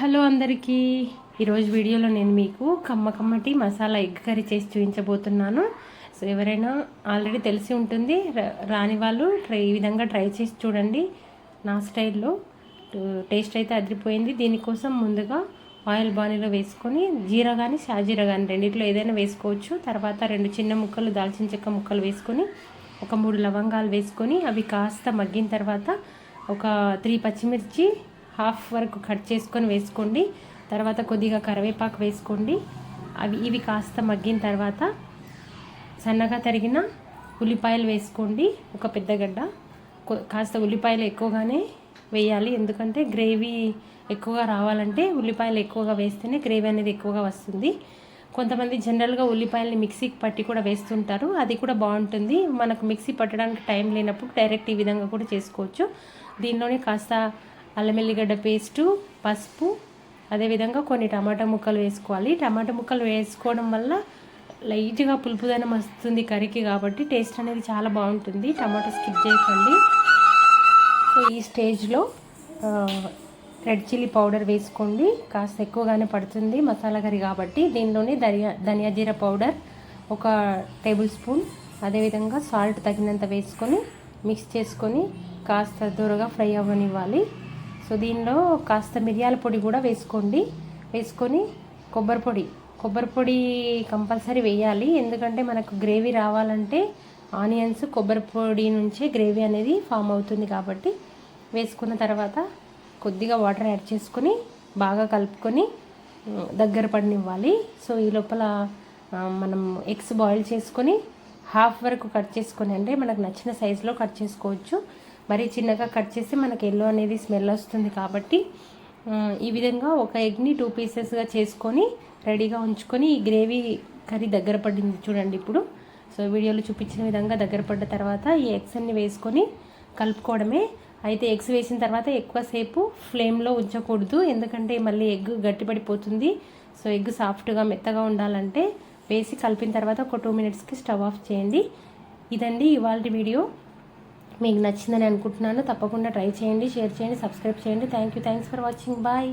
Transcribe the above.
Hello అందరికీ. ఈరోజు వీడియోలో నేను మీకు కమ్మ కమ్మటి మసాలా ఎగ్ కర్రీ చేసి చూపించబోతున్నాను. సో ఎవరైనా ఆల్రెడీ తెలిసి ఉంటుంది రా- రాని వాళ్ళు ట్రై ఈ విధంగా ట్రై చేసి చూడండి. నా స్టైల్లో టేస్ట్ అయితే అదిరిపోయింది. దీనికోసం ముందుగా ఆయిల్ బాణీలో వేసుకొని జీరా కానీ షాజీరా కానీ రెండిట్లో ఏదైనా వేసుకోవచ్చు. తర్వాత రెండు చిన్న ముక్కలు దాల్చిన చెక్క ముక్కలు వేసుకొని ఒక మూడు లవంగాలు వేసుకొని అవి కాస్త మగ్గిన తర్వాత ఒక త్రీ పచ్చిమిర్చి హాఫ్ వరకు కట్ చేసుకొని వేసుకోండి. తర్వాత కొద్దిగా కరివేపాకు వేసుకోండి. అవి ఇవి కాస్త మగ్గిన తర్వాత సన్నగా తరిగిన ఉల్లిపాయలు వేసుకోండి. ఒక పెద్ద గడ్డ. కాస్త ఉల్లిపాయలు ఎక్కువగానే వేయాలి. ఎందుకంటే గ్రేవీ ఎక్కువగా రావాలంటే ఉల్లిపాయలు ఎక్కువగా వేస్తేనే గ్రేవీ అనేది ఎక్కువగా వస్తుంది. కొంతమంది జనరల్గా ఉల్లిపాయలని మిక్సీకి పట్టి కూడా వేస్తుంటారు. అది కూడా బాగుంటుంది. మనకు మిక్సీ పట్టడానికి టైం లేనప్పుడు డైరెక్ట్ ఈ విధంగా కూడా చేసుకోవచ్చు. దీనిలోనే కాస్త అల్లం ఎల్లిగడ్డ పేస్టు పసుపు అదేవిధంగా కొన్ని టమాటా ముక్కలు వేసుకోవాలి. టమాటా ముక్కలు వేసుకోవడం వల్ల లైట్గా పులుపుదనం వస్తుంది కర్రీకి కాబట్టి టేస్ట్ అనేది చాలా బాగుంటుంది. టమాటా స్కిప్ చేయకండి. సో ఈ స్టేజ్లో రెడ్ చిల్లీ పౌడర్ వేసుకోండి. కాస్త ఎక్కువగానే పడుతుంది మసాలా కర్రీ కాబట్టి. దీనిలోనే ధనియా ధనియా జీర పౌడర్ ఒక టేబుల్ స్పూన్ అదేవిధంగా సాల్ట్ తగినంత వేసుకొని మిక్స్ చేసుకొని కాస్త దూరగా ఫ్రై అవ్వనివ్వాలి. సో దీనిలో కాస్త మిరియాల పొడి కూడా వేసుకోండి. వేసుకొని కొబ్బరి పొడి. కొబ్బరి పొడి కంపల్సరీ వేయాలి. ఎందుకంటే మనకు గ్రేవీ రావాలంటే ఆనియన్స్ కొబ్బరి పొడి నుంచే గ్రేవీ అనేది ఫామ్ అవుతుంది కాబట్టి వేసుకున్న తర్వాత కొద్దిగా వాటర్ యాడ్ చేసుకొని బాగా కలుపుకొని దగ్గర పడినివ్వాలి. సో ఈ లోపల మనం ఎగ్స్ బాయిల్ చేసుకొని హాఫ్ వరకు కట్ చేసుకొని అంటే మనకు నచ్చిన సైజులో కట్ చేసుకోవచ్చు. మరీ చిన్నగా కట్ చేస్తే మనకి ఎల్లో అనేది స్మెల్ వస్తుంది కాబట్టి ఈ విధంగా ఒక ఎగ్ని టూ పీసెస్గా చేసుకొని రెడీగా ఉంచుకొని ఈ గ్రేవీ కర్రీ దగ్గర పడింది చూడండి ఇప్పుడు. సో వీడియోలో చూపించిన విధంగా దగ్గర పడ్డ తర్వాత ఈ ఎగ్స్ అన్ని వేసుకొని కలుపుకోవడమే. అయితే ఎగ్స్ వేసిన తర్వాత ఎక్కువసేపు ఫ్లేమ్లో ఉంచకూడదు ఎందుకంటే మళ్ళీ ఎగ్ గట్టిపడిపోతుంది. సో ఎగ్ సాఫ్ట్గా మెత్తగా ఉండాలంటే వేసి కలిపిన తర్వాత ఒక టూ మినిట్స్కి స్టవ్ ఆఫ్ చేయండి. ఇదండి ఇవాళ వీడియో. మీకు నచ్చిందని అనుకుంటున్నాను తప్పకుండా ట్రై చేయండి షేర్ చేయండి సబ్స్క్రైబ్ చేయండి. Thank you thanks for watching bye